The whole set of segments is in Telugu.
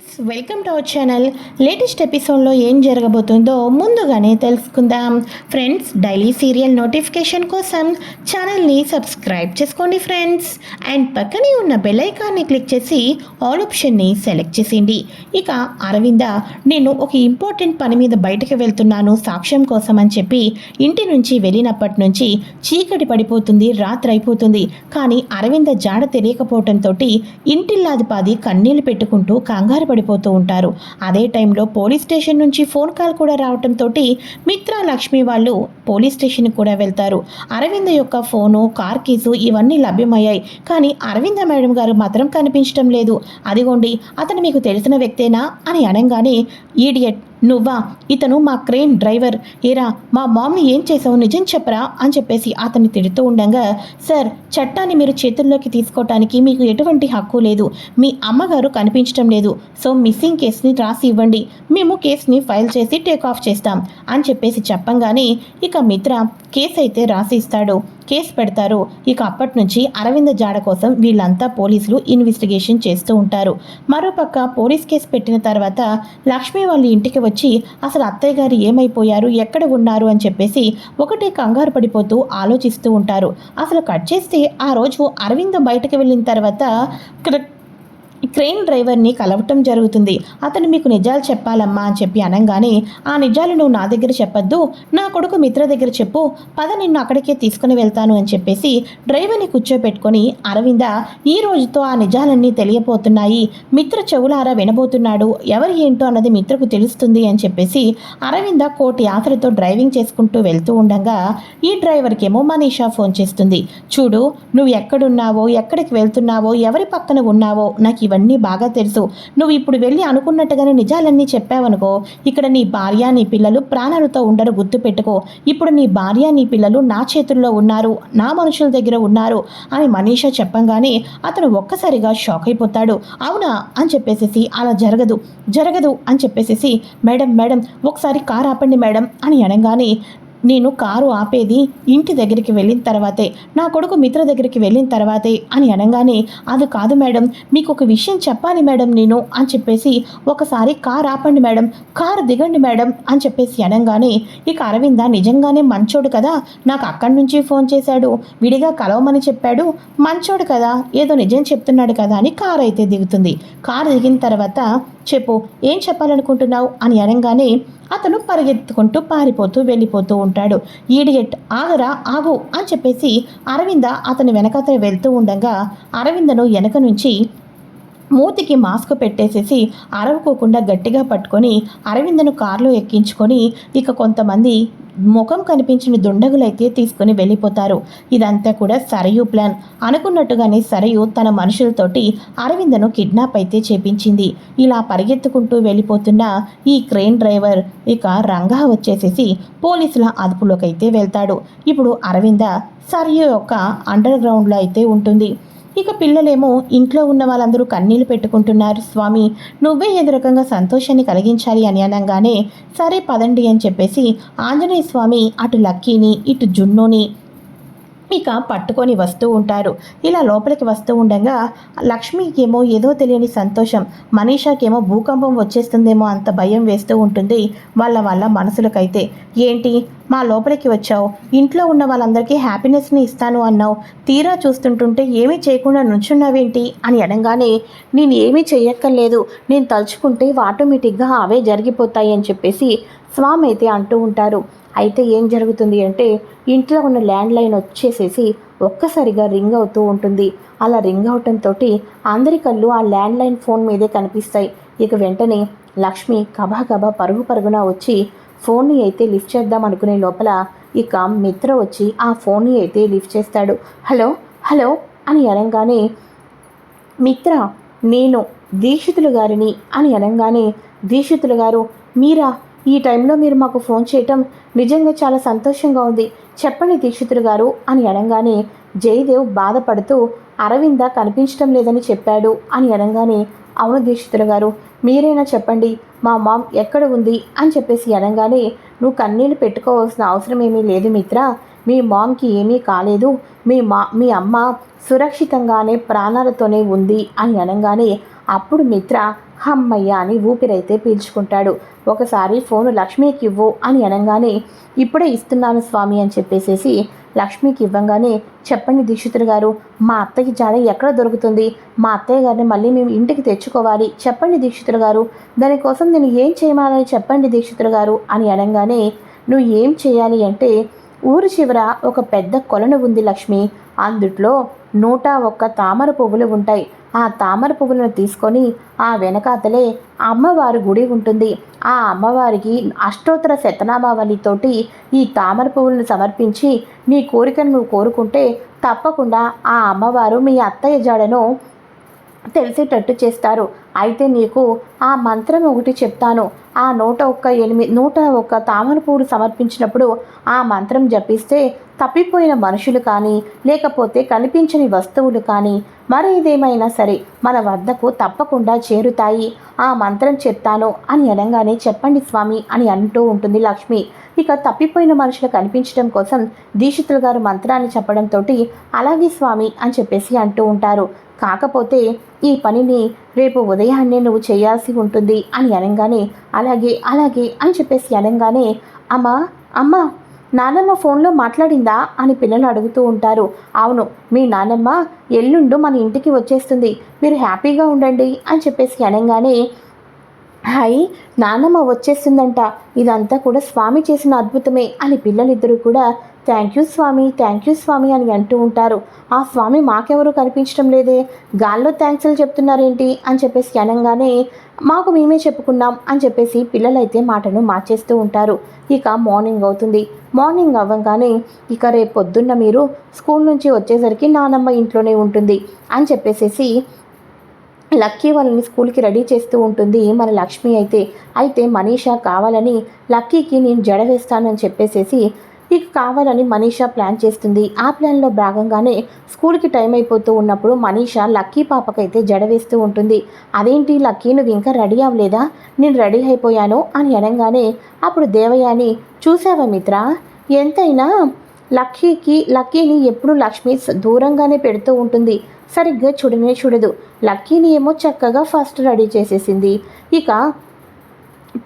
Friends welcome to our channel. Latest ఎపిసోడ్లో ఏం జరగబోతుందో ముందుగానే తెలుసుకుందాం. ఫ్రెండ్స్ డైలీ సీరియల్ నోటిఫికేషన్ కోసం ఛానల్ని సబ్స్క్రైబ్ చేసుకోండి ఫ్రెండ్స్. అండ్ పక్కనే ఉన్న బెల్ ఐకాన్ని క్లిక్ చేసి ఆల్ ఆప్షన్ని సెలెక్ట్ చేసింది ఇక అరవింద నేను ఒక ఇంపార్టెంట్ పని మీద బయటకు వెళ్తున్నాను సాక్ష్యం కోసం అని చెప్పి ఇంటి నుంచి వెళ్ళినప్పటి నుంచి చీకటి పడిపోతుంది రాత్రి అయిపోతుంది. కానీ అరవింద జాడ తెలియకపోవడంతో ఇంటిల్లాదిపాది కన్నీళ్ళు పెట్టుకుంటూ కంగారు పడిపోతూ ఉంటారు. అదే టైంలో పోలీస్ స్టేషన్ నుంచి ఫోన్ కాల్ కూడా రావడంతో మిత్ర లక్ష్మి వాళ్ళు పోలీస్ స్టేషన్కి కూడా వెళ్తారు. అరవింద యొక్క ఫోను కార్ కీసు ఇవన్నీ లభ్యమయ్యాయి. కానీ అరవింద మేడం గారు మాత్రం కనిపించడం లేదు. అదిగోండి అతను మీకు తెలిసిన వ్యక్తేనా అని అనగానే ఈడియట్ నువ్వా? ఇతను మా క్రెయిన్ డ్రైవర్. ఏరా మా మామ్ని ఏం చేసావు? నిజం చెప్పరా? అని చెప్పేసి అతన్ని తిడుతూ ఉండగా సార్ చట్టాన్ని మీరు చేతుల్లోకి తీసుకోవటానికి మీకు ఎటువంటి హక్కు లేదు. మీ అమ్మగారు కనిపించడం లేదు. సో మిస్సింగ్ కేసుని రాసి ఇవ్వండి. మేము కేసుని ఫైల్ చేసి టేక్ ఆఫ్ చేస్తాం అని చెప్పేసి చెప్పంగానే ఇక మిత్ర కేసు అయితే రాసి ఇస్తాడు. కేసు పెడతారు. ఇక అప్పటి నుంచి అరవింద జాడ కోసం వీళ్ళంతా పోలీసులు ఇన్వెస్టిగేషన్ చేస్తూ ఉంటారు. మరోపక్క పోలీస్ కేసు పెట్టిన తర్వాత లక్ష్మి వాళ్ళ ఇంటికి వచ్చి అసలు అత్తయ్య గారు ఏమైపోయారు? ఎక్కడ ఉన్నారు? అని చెప్పేసి ఒకటే కంగారు పడిపోతూ ఆలోచిస్తూ ఉంటారు. అసలు కట్ చేస్తే ఆ రోజు అరవింద బయటకు వెళ్ళిన తర్వాత క్ర- క్రెయిన్ డ్రైవర్ని కలవటం జరుగుతుంది. అతను మీకు నిజాలు చెప్పాలమ్మా అని చెప్పి అనగానే ఆ నిజాలు నువ్వు నా దగ్గర చెప్పొద్దు. నా కొడుకు మిత్ర దగ్గర చెప్పు. పద నిన్ను అక్కడికే తీసుకుని వెళ్తాను అని చెప్పేసి డ్రైవర్ని కూర్చోపెట్టుకొని అరవింద ఈ రోజుతో ఆ నిజాలన్నీ తెలియపోతున్నాయి. మిత్ర చెవులారా వినబోతున్నాడు. ఎవరు ఏంటో అన్నది మిత్రకు తెలుస్తుంది అని చెప్పేసి అరవింద కోటి ఆశలతో డ్రైవింగ్ చేసుకుంటూ వెళ్తూ ఉండగా ఈ డ్రైవర్కేమో మనీషా ఫోన్ చేస్తుంది. చూడు నువ్వు ఎక్కడున్నావో ఎక్కడికి వెళ్తున్నావో ఎవరి పక్కన ఉన్నావో నాకు ఇవన్నీ బాగా తెలుసు. నువ్వు ఇప్పుడు వెళ్ళి అనుకున్నట్టుగానే నిజాలన్నీ చెప్పావనుకో ఇక్కడ నీ భార్య నీ పిల్లలు ప్రాణాలతో ఉండరు గుర్తుపెట్టుకో ఇప్పుడు నీ భార్య నీ పిల్లలు నా చేతుల్లో ఉన్నారు నా మనుషుల దగ్గర ఉన్నారు అని మనీషా చెప్పంగానే అతను ఒక్కసారిగా షాక్ అయిపోతాడు. అవునా? అని చెప్పేసేసి అలా జరగదు జరగదు అని చెప్పేసేసి మేడం మేడం ఒకసారి కారు ఆపండి మేడం అని అనగానే నేను కారు ఆపేది ఇంటి దగ్గరికి వెళ్ళిన తర్వాతే నా కొడుకు మిత్ర దగ్గరికి వెళ్ళిన తర్వాతే అని అనగానే అది కాదు మేడం మీకు ఒక విషయం చెప్పాలి మేడం నేను అని చెప్పేసి ఒకసారి కారు ఆపండి మేడం కారు దిగండి మేడం అని చెప్పేసి అనగానే ఇక అరవింద నిజంగానే మంచోడు కదా నాకు అక్కడి నుంచి ఫోన్ చేశాడు విడిగా కలవమని చెప్పాడు మంచోడు కదా ఏదో నిజం చెప్తున్నాడు కదా అని కారు అయితే దిగుతుంది. కారు దిగిన తర్వాత చెప్పు ఏం చెప్పాలనుకుంటున్నావు? అని అనగానే అతను పరిగెత్తుకుంటూ పారిపోతూ వెళ్ళిపోతూ ఉంటాడు. ఈడియట్ ఆగరా ఆగు అని చెప్పేసి అరవింద అతని వెనకతను వెళ్తూ ఉండగా అరవిందను వెనక నుంచి మూతికి మాస్క్ పెట్టేసేసి అరవకోకుండా గట్టిగా పట్టుకొని అరవిందను కారులో ఎక్కించుకొని ఇక కొంతమంది ముఖం కనిపించిన దుండగులైతే తీసుకుని వెళ్ళిపోతారు. ఇదంతా కూడా సరయు ప్లాన్. అనుకున్నట్టుగానే సరయు తన మనుషులతోటి అరవిందను కిడ్నాప్ అయితే చేపించింది. ఇలా పరిగెత్తుకుంటూ వెళ్ళిపోతున్న ఈ క్రెయిన్ డ్రైవర్ ఇక రంగా వచ్చేసేసి పోలీసుల అదుపులోకి అయితే వెళ్తాడు. ఇప్పుడు అరవింద సరయు యొక్క అండర్ గ్రౌండ్లో అయితే ఉంటుంది. ఇక పిల్లలేమో ఇంట్లో ఉన్న వాళ్ళందరూ కన్నీళ్ళు పెట్టుకుంటున్నారు. స్వామి నువ్వే ఏదో రకంగా సంతోషాన్ని కలిగించాలి అని అనగానే సరే పదండి అని చెప్పేసి ఆంజనేయ స్వామి అటు లక్కీని ఇటు జున్నుని ఇక పట్టుకొని వస్తూ ఉంటారు. ఇలా లోపలికి వస్తూ ఉండగా లక్ష్మికేమో ఏదో తెలియని సంతోషం మనీషాకేమో భూకంపం వచ్చేస్తుందేమో అంత భయం వేస్తూ ఉంటుంది వాళ్ళ వాళ్ళ మనసులకైతే. ఏంటి? మా లోపలికి వచ్చావు. ఇంట్లో ఉన్న వాళ్ళందరికీ హ్యాపీనెస్ని ఇస్తాను అన్నావు. తీరా చూస్తుంటుంటే ఏమీ చేయకుండా నుంచున్నావేంటి? అని అనగానే నేను ఏమీ చేయక్కర్లేదు. నేను తలుచుకుంటే ఆటోమేటిక్గా అవే జరిగిపోతాయి అని చెప్పేసి స్వామి అయితే అంటూ ఉంటారు. అయితే ఏం జరుగుతుంది అంటే ఇంట్లో ఉన్న ల్యాండ్ లైన్ వచ్చేసేసి ఒక్కసారిగా రింగ్ అవుతూ ఉంటుంది. అలా రింగ్ అవటంతో అందరి కళ్ళు ఆ ల్యాండ్ లైన్ ఫోన్ మీదే కనిపిస్తాయి. ఇక వెంటనే లక్ష్మి కబా కబా పరుగు పరుగున వచ్చి ఫోన్ని అయితే లిఫ్ట్ చేద్దాం అనుకునే లోపల ఇక మిత్ర వచ్చి ఆ ఫోన్ని అయితే లిఫ్ట్ చేస్తాడు. హలో హలో అని అనగానే మిత్ర నేను దీక్షితులు గారిని అని అనగానే దీక్షితులు గారు మీరా? ఈ టైంలో మీరు మాకు ఫోన్ చేయటం నిజంగా చాలా సంతోషంగా ఉంది. చెప్పండి దీక్షితులు గారు అని అనగానే జయదేవ్ బాధపడుతూ అరవింద కనిపించడం లేదని చెప్పాడు అని అనగానే అవును దీక్షితులు గారు మీరైనా చెప్పండి మా మామ్ ఎక్కడ ఉంది అని చెప్పేసి అనగానే నువ్వు కన్నీళ్ళు పెట్టుకోవాల్సిన అవసరం ఏమీ లేదు మిత్ర మీ మామ్కి ఏమీ కాలేదు మీ మా మీ అమ్మ సురక్షితంగానే ప్రాణాలతోనే ఉంది అని అనగానే అప్పుడు మిత్ర హమ్మయ్య అని ఊపిరైతే పీల్చుకుంటాడు. ఒకసారి ఫోను లక్ష్మికి ఇవ్వు అని అనగానే ఇప్పుడే ఇస్తున్నాను స్వామి అని చెప్పేసేసి లక్ష్మికి ఇవ్వంగానే చెప్పండి దీక్షితులు గారు మా అత్తయ్య జాడ ఎక్కడ దొరుకుతుంది? మా అత్తయ్య గారిని మళ్ళీ మేము ఇంటికి తెచ్చుకోవాలి. చెప్పండి దీక్షితులు గారు. దానికోసం నేను ఏం చేయమాలని చెప్పండి దీక్షితులు గారు అని అనగానే నువ్వు ఏం చేయాలి అంటే ఊరు చివర ఒక పెద్ద కొలను ఉంది లక్ష్మి. అందుట్లో నూట ఒక్క తామర పువ్వులు ఉంటాయి. ఆ తామర పువ్వులను తీసుకొని ఆ వెనకాతలే అమ్మవారి గుడి ఉంటుంది. ఆ అమ్మవారికి అష్టోత్తర శతనామావళితోటి ఈ తామర పువ్వులను సమర్పించి నీ కోరికను నువ్వు కోరుకుంటే తప్పకుండా ఆ అమ్మవారు మీ అత్తయ్య జాడను తెలిసేటట్టు చేస్తారు. అయితే నీకు ఆ మంత్రం ఒకటి చెప్తాను. ఆ నూట ఒక్క ఎనిమిది నూట ఒక్క తామర సమర్పించినప్పుడు ఆ మంత్రం జపిస్తే తప్పిపోయిన మనుషులు కానీ లేకపోతే కనిపించని వస్తువులు కానీ మరేదేమైనా సరే మన వద్దకు తప్పకుండా చేరుతాయి. ఆ మంత్రం చెప్తాను అని అనగానే చెప్పండి స్వామి అని అంటూ ఉంటుంది లక్ష్మి. ఇక తప్పిపోయిన మనుషులు కనిపించడం కోసం దీక్షితులు గారు మంత్రాన్ని చెప్పడంతో అలాగే స్వామి అని చెప్పేసి అంటూ ఉంటారు. కాకపోతే ఈ పనిని రేపు ఉదయాన్నే నువ్వు చేయాల్సి ఉంటుంది అని అనగానే అలాగే అలాగే అని చెప్పేసి అనగానే అమ్మ అమ్మ నానమ్మ ఫోన్లో మాట్లాడిందా అని పిల్లలు అడుగుతూ ఉంటారు. అవును మీ నానమ్మ ఎల్లుండు మన ఇంటికి వచ్చేస్తుంది. మీరు హ్యాపీగా ఉండండి అని చెప్పేసి అనగానే హాయ్ నానమ్మ వచ్చేస్తుందంట. ఇదంతా కూడా స్వామి చేసిన అద్భుతమే అని పిల్లలిద్దరూ కూడా థ్యాంక్ యూ స్వామి థ్యాంక్ యూ స్వామి అని అంటూ ఉంటారు. ఆ స్వామి మాకెవరూ కనిపించడం లేదే. గాల్లో థ్యాంక్స్లు చెప్తున్నారేంటి? అని చెప్పేసి అనగానే మాకు మేమే చెప్పుకున్నాం అని చెప్పేసి పిల్లలైతే మాటను మార్చేస్తూ ఉంటారు. ఇక మార్నింగ్ అవుతుంది. మార్నింగ్ అవ్వగానే ఇక రేపు పొద్దున్న మీరు స్కూల్ నుంచి వచ్చేసరికి నానమ్మ ఇంట్లోనే ఉంటుంది అని చెప్పేసేసి లక్కీ వాళ్ళని స్కూల్కి రెడీ చేస్తూ ఉంటుంది. మన లక్ష్మి అయితే అయితే మనీషా కావాలని లక్కీకి నేను జడ వేస్తానని చెప్పేసేసి ఇక కావాలని మనీషా ప్లాన్ చేస్తుంది. ఆ ప్లాన్లో భాగంగానే స్కూల్కి టైం అయిపోతూ ఉన్నప్పుడు మనీషా లక్కీ పాపకైతే జడ వేస్తూ ఉంటుంది. అదేంటి లక్కీ నువ్వు ఇంకా రెడీ అవ్వలేదా? నేను రెడీ అయిపోయాను అని అనగానే అప్పుడు దేవయాని చూసావా మిత్ర ఎంతైనా లక్కీకి లక్కీని ఎప్పుడు లక్ష్మి దూరంగానే పెడుతూ ఉంటుంది. సరిగ్గా చూడనే చూడదు. లక్కీని ఏమో చక్కగా ఫస్ట్ రెడీ చేసేసింది. ఇక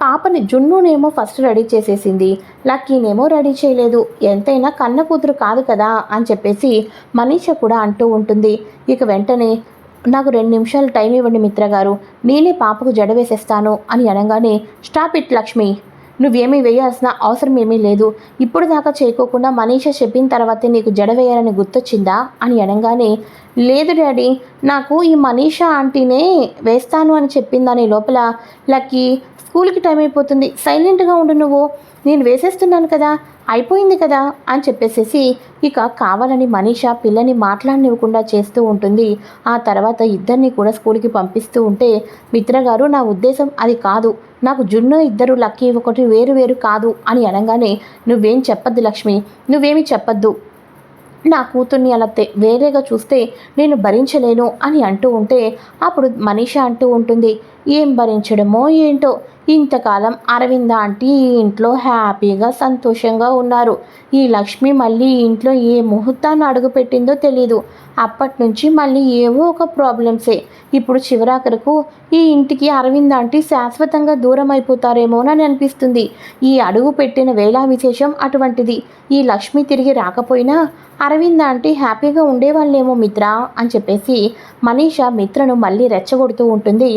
పాపని జున్నునేమో ఫస్ట్ రెడీ చేసేసింది. లక్కీనేమో రెడీ చేయలేదు. ఎంతైనా కన్న కూతురు కాదు కదా అని చెప్పేసి మనీష కూడా అంటూ ఉంటుంది. ఇక వెంటనే నాకు రెండు నిమిషాలు టైం ఇవ్వండి మిత్ర గారు. నేనే పాపకు జడ వేసేస్తాను అని అనగానే స్టాప్ ఇట్ లక్ష్మి. నువ్వేమీ వేయాల్సిన అవసరం ఏమీ లేదు. ఇప్పుడు దాకా చేయకోకుండా మనీష చెప్పిన తర్వాతే నీకు జడ వేయాలని గుర్తొచ్చిందా అని అనగానే లేదు డాడీ. నాకు ఈ మనీషా ఆంటీనే వేస్తాను అని చెప్పిందని లోపల లక్కీ స్కూల్కి టైం అయిపోతుంది. సైలెంట్గా ఉండు నువ్వు. నేను వేసేస్తున్నాను కదా. అయిపోయింది కదా అని చెప్పేసేసి ఇక కావాలని మనీషా పిల్లని మాట్లాడనివ్వకుండా చేస్తూ ఉంటుంది. ఆ తర్వాత ఇద్దరిని కూడా స్కూల్కి పంపిస్తూ ఉంటే మిత్ర గారు నా ఉద్దేశం అది కాదు. నాకు జున్ను ఇద్దరు లక్కీ ఒకటి వేరు వేరు కాదు అని అనగానే నువ్వేం చెప్పద్దు లక్ష్మి. నువ్వేమి చెప్పద్దు. నా కూతుర్ని అలా వేరేగా చూస్తే నేను భరించలేను అని అంటూ ఉంటే అప్పుడు మనీష అంటూ ఉంటుంది ఏం భరించడమో ఏంటో? ఇంతకాలం అరవింద ఆంటీ ఈ ఇంట్లో హ్యాపీగా సంతోషంగా ఉన్నారు. ఈ లక్ష్మి మళ్ళీ ఇంట్లో ఏ ముహూర్తాన్ని అడుగుపెట్టిందో తెలీదు. అప్పటి నుంచి మళ్ళీ ఏవో ఒక ప్రాబ్లమ్సే. ఇప్పుడు చివరాఖరకు ఈ ఇంటికి అరవింద్ ఆంటీ శాశ్వతంగా దూరం అయిపోతారేమోనని అనిపిస్తుంది. ఈ అడుగు పెట్టిన వేళా విశేషం అటువంటిది. ఈ లక్ష్మి తిరిగి రాకపోయినా అరవింద్ ఆంటీ హ్యాపీగా ఉండేవాళ్ళేమో మిత్ర అని చెప్పేసి మనీష మిత్రను మళ్ళీ రెచ్చగొడుతూ ఉంటుంది.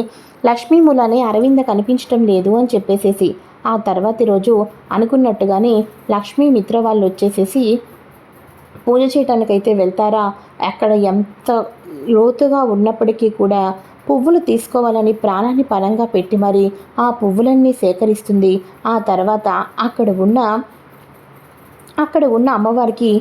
లక్ష్మీ మూలానే అరవింద కనిపించటం లేదు అని చెప్పేసేసి ఆ తర్వాతి రోజు అనుకున్నట్టుగానే లక్ష్మీ మిత్ర వాళ్ళు వచ్చేసేసి పూజ చేయటానికైతే వెళ్తారా? అక్కడ ఎంత లోతుగా ఉన్నప్పటికీ కూడా పువ్వులు తీసుకోవాలని ప్రాణాన్ని పరంగా పెట్టి మరి ఆ పువ్వులన్నీ సేకరిస్తుంది. ఆ తర్వాత అక్కడ ఉన్న అక్కడ ఉన్న అమ్మవారికి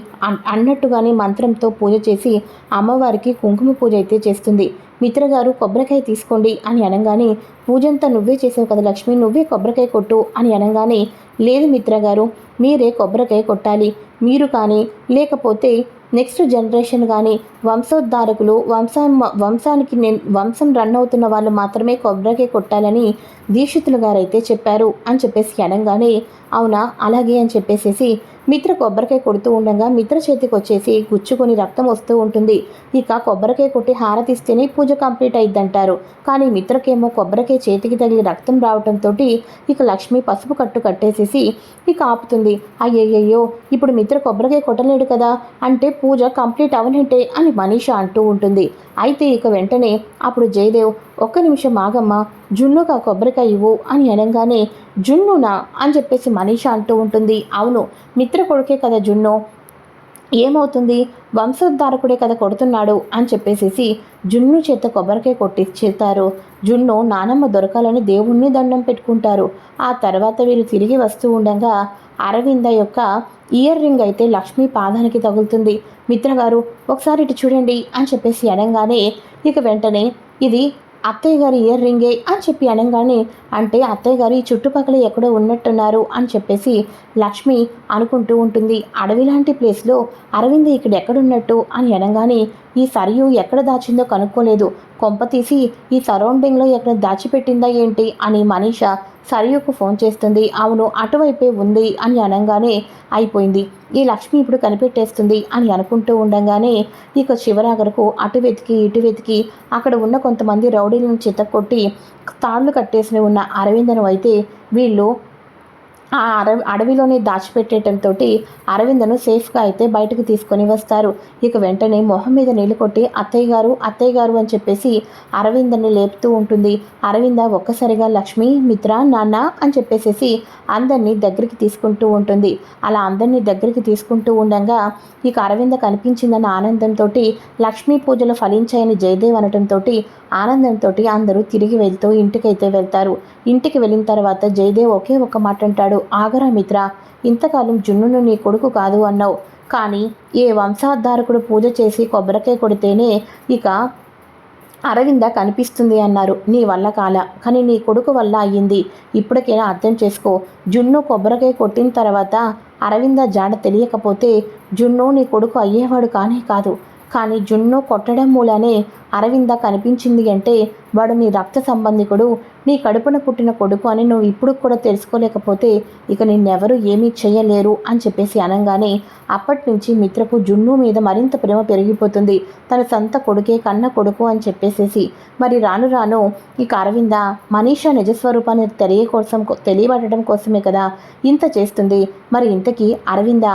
అన్నట్టుగానే మంత్రంతో పూజ చేసి అమ్మవారికి కుంకుమ పూజ అయితే చేస్తుంది. మిత్రగారు కొబ్బరికాయ తీసుకోండి అని అనగానే పూజంతా నువ్వే చేసావు కదా లక్ష్మి నువ్వే కొబ్బరికాయ కొట్టు అని అనగానే లేదు మిత్రగారు మీరే కొబ్బరికాయ కొట్టాలి. మీరు కానీ లేకపోతే నెక్స్ట్ జనరేషన్ కానీ వంశోద్ధారకులు వంశం వంశానికి నేను వంశం రన్ అవుతున్న వాళ్ళు మాత్రమే కొబ్బరికాయ కొట్టాలని దీక్షితులు గారైతే చెప్పారు అని చెప్పేసి అనగానే అవునా అలాగే అని చెప్పేసేసి మిత్ర కొబ్బరికాయ కొడుతూ ఉండగా మిత్ర చేతికి వచ్చేసి గుచ్చుకొని రక్తం వస్తూ ఉంటుంది. ఇక కొబ్బరికాయ కొట్టి హారతిస్తేనే పూజ కంప్లీట్ అయిద్దంటారు. కానీ మిత్రకేమో కొబ్బరికాయ చేతికి తగిలి రక్తం రావటంతో ఇక లక్ష్మి పసుపు కట్టు కట్టేసేసి ఇక ఆపుతుంది. అయ్యయ్యో ఇప్పుడు మిత్ర కొబ్బరికాయ కొట్టలేడు కదా అంటే పూజ కంప్లీట్ అవనంటే అని మనీష అంటూ ఉంటుంది. అయితే ఇక వెంటనే అప్పుడు జయదేవ్ ఒక్క నిమిషం ఆగమ్మ ఆ కొబ్బరికాయ ఇవ్వు అని అనగానే జున్నునా అని చెప్పేసి మనీష అంటూ ఉంటుంది. అవును మిత్ర కొడుకే కదా జున్ను. ఏమవుతుంది? వంశోద్ధారకుడే కదా కొడుతున్నాడు అని చెప్పేసేసి జున్ను చేత కొబ్బరికాయ కొట్టిచ్చేస్తారు. జున్ను నానమ్మ దొరకాలని దేవుణ్ణి దండం పెట్టుకుంటారు. ఆ తర్వాత వీరు తిరిగి వస్తూ ఉండగా అరవింద యొక్క ఇయర్ రింగ్ అయితే లక్ష్మీ పాదానికి తగులుతుంది. మిత్ర గారు ఒకసారి ఇటు చూడండి అని చెప్పేసి అనగానే ఇక వెంటనే ఇది అత్తయ్య గారి ఇయర్ రింగే అని చెప్పి అనగానే అంటే అత్తయ్య గారి చుట్టుపక్కల ఎక్కడో ఉన్నట్టున్నారు అని చెప్పేసి లక్ష్మి అనుకుంటూ ఉంటుంది. అడవి లాంటి ప్లేస్లో అరవింద్ ఇక్కడ ఎక్కడున్నట్టు అని అనగానే ఈ సరియు ఎక్కడ దాచిందో కనుక్కోలేదు. కొంప తీసి ఈ సరౌండింగ్లో ఎక్కడ దాచిపెట్టిందా ఏంటి? అని మనీష సరియుకు ఫోన్ చేస్తుంది. అవును అటువైపే ఉంది అని అనగానే అయిపోయింది. ఈ లక్ష్మి ఇప్పుడు కనిపెట్టేస్తుంది అని అనుకుంటూ ఉండగానే ఇక చివరాగరకు అటు వెతికి ఇటు వెతికి అక్కడ ఉన్న కొంతమంది రౌడీలను చిత్తకొట్టి తాళ్ళు కట్టేసి ఉన్న అరవిందను అయితే వీళ్ళు ఆ అడవి అడవిలోనే దాచిపెట్టేయటంతో అరవిందను సేఫ్గా అయితే బయటకు తీసుకొని వస్తారు. ఇక వెంటనే మొహం మీద నీళ్ళు కొట్టి అత్తయ్య గారు అత్తయ్య గారు అని చెప్పేసి అరవిందని లేపుతూ ఉంటుంది. అరవింద ఒక్కసారిగా లక్ష్మి మిత్ర నాన్న అని చెప్పేసేసి అందరినీ దగ్గరికి తీసుకుంటూ ఉంటుంది. అలా అందరినీ దగ్గరికి తీసుకుంటూ ఉండగా ఇక అరవింద కనిపించిందన్న ఆనందంతో లక్ష్మీ పూజలు ఫలించాయని జయదేవ్ అనటంతో ఆనందంతో అందరూ తిరిగి వెళ్తూ ఇంటికైతే వెళ్తారు. ఇంటికి వెళ్ళిన తర్వాత జయదేవ్ ఒకే ఒక మాట అంటాడు ఆగరా మిత్ర ఇంతకాలం జున్నును నీ కొడుకు కాదు అన్నావు. కానీ ఏ వంశాధారకుడు పూజ చేసి కొబ్బరికాయ కొడితేనే ఇక అరవింద కనిపిస్తుంది అన్నారు. నీ వల్ల కాల కానీ నీ కొడుకు వల్ల అయ్యింది. ఇప్పటికైనా అర్థం చేసుకో. జున్ను కొబ్బరికాయ కొట్టిన తర్వాత అరవింద జాడ తెలియకపోతే జున్ను నీ కొడుకు అయ్యేవాడు కానీ కాదు. కానీ జున్ను కొట్టడం మూలనే అరవింద కనిపించింది అంటే వాడు నీ రక్త సంబంధికుడు నీ కడుపున పుట్టిన కొడుకు అని నువ్వు ఇప్పుడు కూడా తెలుసుకోలేకపోతే ఇక నిన్నెవరూ ఏమీ చేయలేరు అని చెప్పేసి అనగానే అప్పటి నుంచి మిత్రకు జున్ను మీద మరింత ప్రేమ పెరిగిపోతుంది. తన సొంత కొడుకే కన్న కొడుకు అని చెప్పేసేసి. మరి రాను రాను ఇక అరవింద మనీషా నిజస్వరూపాన్ని తెలియ కోసం తెలియబడటం కోసమే కదా ఇంత చేస్తుంది. మరి ఇంతకీ అరవింద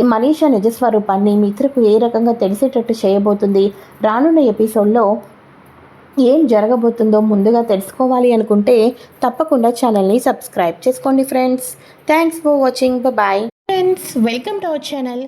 ఈ మనీషా నిజస్వరూపాన్ని మిత్రకు ఏ రకంగా తెలిసేటట్టు చేయబోతుంది? రానున్న ఎపిసోడ్లో ఏం జరగబోతుందో ముందుగా తెలుసుకోవాలి అనుకుంటే తప్పకుండా ఛానల్ని సబ్స్క్రైబ్ చేసుకోండి friends. Thanks for watching. Bye friends welcome to our channel